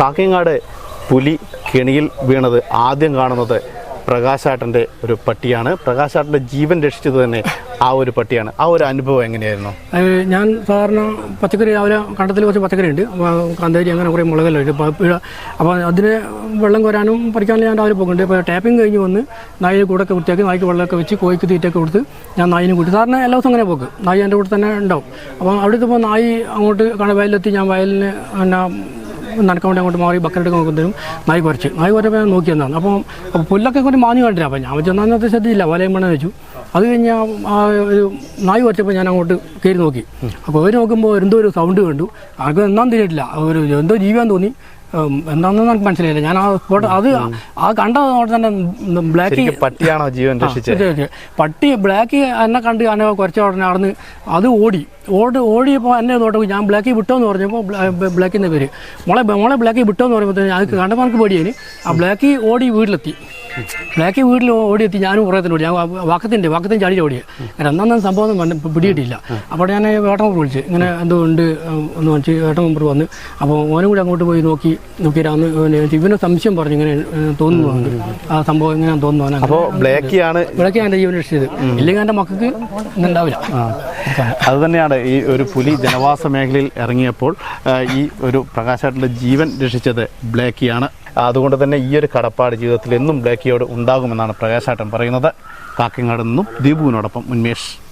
കാക്കിങ്ങാട് പുലി കെണിയിൽ വീണത് ആദ്യം കാണുന്നത് പ്രകാശാട്ടന്റെ ഒരു പട്ടിയാണ്. പ്രകാശാട്ടന്റെ ജീവൻ രക്ഷിച്ചത് തന്നെ ആ ഒരു പട്ടിയാണ്. ആ ഒരു അനുഭവം എങ്ങനെയായിരുന്നു? ഞാൻ സാധാരണ പച്ചക്കറി രാവിലെ കണ്ടത്തിൽ കുറച്ച് പച്ചക്കറി ഉണ്ട് കാന്തേരി അങ്ങനെ കുറേ മുളകെല്ലാം ഉണ്ട് അപ്പോൾ അതിന് വെള്ളം കോരാനും പറിക്കാനും ഞാൻ രാവിലെ പോകുന്നുണ്ട്. അപ്പോൾ ടാപ്പിംഗ് കഴിഞ്ഞ് വന്ന് നായിന് കൂടൊക്കെ വൃത്തിയാക്കി നായ്ക്ക് വെള്ളമൊക്കെ വെച്ച് കോഴിക്ക് തീറ്റയൊക്കെ കൊടുത്ത് ഞാൻ നായിനെ കൂട്ടി. സാറിന് എല്ലാ ദിവസവും അങ്ങനെ പോക്ക്. നായി എന്റെ കൂടെ തന്നെ ഉണ്ടാവും. അപ്പോൾ അവിടുത്തെ ഇപ്പോൾ നായി അങ്ങോട്ട് കാണാൻ വയലിലെത്തി. ഞാൻ വയലിന് പിന്നെ നനക്കാൻ വേണ്ടി അങ്ങോട്ട് മാറി ബക്കറെടുക്കാൻ എടുക്കാൻ നോക്കുന്നതിനും നായി കുറച്ച്. നായി കുറച്ചപ്പോൾ നോക്കി എന്നാണ് അപ്പം പുല്ലൊക്കെ കൊണ്ട് മാഞ്ഞു കണ്ടില്ല. അപ്പം ഞാൻ ചെന്നത്തെ ശ്രദ്ധിച്ചില്ല. വലയും മണ്ണ് വെച്ചു. അത് കഴിഞ്ഞ് ആ ഒരു നായി കുറച്ചപ്പോൾ ഞാൻ അങ്ങോട്ട് കയറി നോക്കി. അപ്പോൾ അവർ നോക്കുമ്പോൾ എന്തോ ഒരു സൗണ്ട് കണ്ടു. അത് എന്താണെന്ന് തിരിയിട്ടില്ല. ഒരു എന്തോ ജീവിയാൻ തോന്നി. എന്താണെന്ന് നമുക്ക് മനസ്സിലായില്ല. ഞാൻ ആ സ്പോട്ട് അത് ആ കണ്ട തന്നെ ബ്ലാക്ക് പട്ടിയാണോ ജീവൻ രക്ഷിച്ചത്. പട്ടി ബ്ലാക്ക് എന്നെ കണ്ട് എന്നെ കുറച്ച് ഉടനെ നടന്ന് അത് ഓടി. ഓടി ഓടിയപ്പോൾ എന്നെ നോട്ടം ഞാൻ ബ്ലാക്കി വിട്ടോന്ന് പറഞ്ഞപ്പോൾ ബ്ലാക്കിന്റെ പേര്. മോളെ മോളെ ബ്ലാക്കി വിട്ടോന്ന് പറയുമ്പോൾ ഞാൻ കണ്ടപ്പോൾ എനിക്ക് പേടിയേന് ആ ബ്ലാക്കി ഓടി വീട്ടിലെത്തി. ബ്ലാക്കി വീട്ടിൽ ഓടിയെത്തി ഞാനും കുറേ ഓടി ഞാൻ വാക്കത്തിന്റെ വക്കത്തിന്റെ ചാടി ഓടിയ രണ്ടാം സംഭവം ഒന്നും പിടിയിട്ടില്ല. അപ്പോൾ ഞാൻ ഏട്ടൻ വിളിച്ച്. ഇങ്ങനെ എന്തോ ഉണ്ട് ഒന്ന് വെച്ച് വേട്ടം മുമ്പ് വന്ന്. അപ്പോൾ ഓനും കൂടി അങ്ങോട്ട് പോയി നോക്കി നോക്കിയിട്ടാന്ന് ഇവന് സംശയം പറഞ്ഞു. ഇങ്ങനെ തോന്നുന്നു ആ സംഭവം ഇങ്ങനെ തോന്നുന്നു അപ്പോൾ ബ്ലാക്കിയാണ് ബ്ലാക്കി എന്റെ ജീവൻ രക്ഷിച്ചത്. ഇല്ലെങ്കിൽ എന്റെ മക്കൾക്ക് ഇന്നുണ്ടാവില്ല അത് തന്നെയാണ് ഈ ഒരു പുലി ജനവാസ മേഖലയിൽ ഇറങ്ങിയപ്പോൾ ഈ ഒരു പ്രകാശാട്ടിന്റെ ജീവൻ രക്ഷിച്ചത് ബ്ലാക്കിയാണ്. അതുകൊണ്ട് തന്നെ ഈ ഒരു കടപ്പാട് ജീവിതത്തിൽ എന്നും ബ്ലേക്കിയോട് ഉണ്ടാകുമെന്നാണ് പ്രകാശാട്ടൻ പറയുന്നത്. കാക്കിങ്ങാട് നിന്നും ദീപുവിനോടൊപ്പം ഉന്മേഷ്.